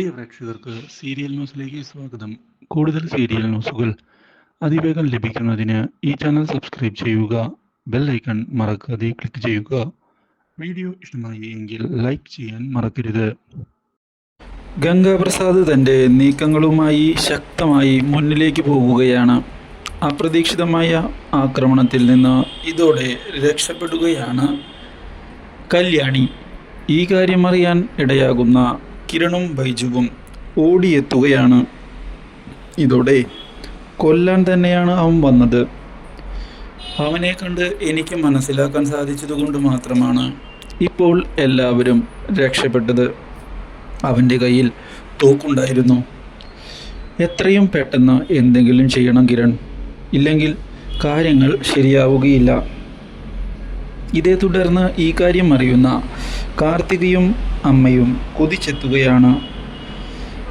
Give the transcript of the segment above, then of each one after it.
പ്രിയ പ്രേക്ഷകർക്ക് സീരിയൽ ന്യൂസിലേക്ക് സ്വാഗതം. കൂടുതൽ സീരിയൽ ന്യൂസുകൾ അതിവേഗം ലഭിക്കുന്നതിന് ഈ ചാനൽ സബ്സ്ക്രൈബ് ചെയ്യുക ബെൽ ഐക്കൺ മറക്കാതെ ക്ലിക്ക് ചെയ്യുക. വീഡിയോ ഇഷ്ടമായി എങ്കിൽ ലൈക്ക് ചെയ്യാൻ മറക്കരുത്. ഗംഗാപ്രസാദ് തന്റെ നീക്കങ്ങളുമായി ശക്തമായി മുന്നിലേക്ക് പോവുകയാണ്. അപ്രതീക്ഷിതമായ ആക്രമണത്തിൽ നിന്ന് ഇതോടെ രക്ഷപ്പെടുകയാണ് കല്യാണി. ഈ കാര്യം അറിയാൻ ഇടയാകുന്ന കിരണും ബൈജുവും ഓടിയെത്തുകയാണ്. ഇതോടെ കൊല്ലാൻ തന്നെയാണ് അവൻ വന്നത്. അവനെ കണ്ട് എനിക്ക് മനസ്സിലാക്കാൻ സാധിച്ചതുകൊണ്ട് മാത്രമാണ് ഇപ്പോൾ എല്ലാവരും രക്ഷപ്പെട്ടത്. അവന്റെ കയ്യിൽ തോക്കുണ്ടായിരുന്നു. എത്രയും പെട്ടെന്ന് എന്തെങ്കിലും ചെയ്യണം കിരൺ. ഇല്ലെങ്കിൽ കാര്യങ്ങൾ ശരിയാവുകയില്ല. ഇതേ തുടർന്ന് ഈ കാര്യം അറിയുന്ന കാർത്തികയും അമ്മയും കുതിച്ചെത്തുകയാണ്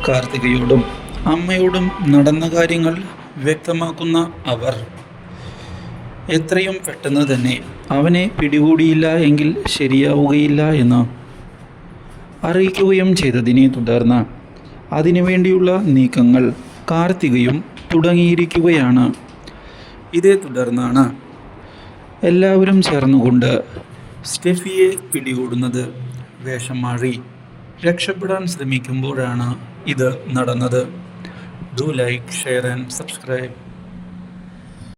കാർത്തികയോടും. അമ്മയോടും നടന്ന കാര്യങ്ങൾ വ്യക്തമാക്കുന്ന അവർ എത്രയും പെട്ടെന്ന് തന്നെ അവനെ പിടികൂടിയില്ല എങ്കിൽ ശരിയാവുകയില്ല എന്ന് അറിയിക്കുകയും ചെയ്തതിനെ തുടർന്ന് അതിനുവേണ്ടിയുള്ള നീക്കങ്ങൾ കാർത്തികയും തുടങ്ങിയിരിക്കുകയാണ്. ഇതേ തുടർന്നാണ് എല്ലാവരും ചേർന്നുകൊണ്ട് സ്റ്റെഫിയെ പിടികൂടുന്നത്. വേഷം മാറി രക്ഷപ്പെടാൻ ശ്രമിക്കുമ്പോഴാണ് ഇത് നടന്നത്. Do like share and subscribe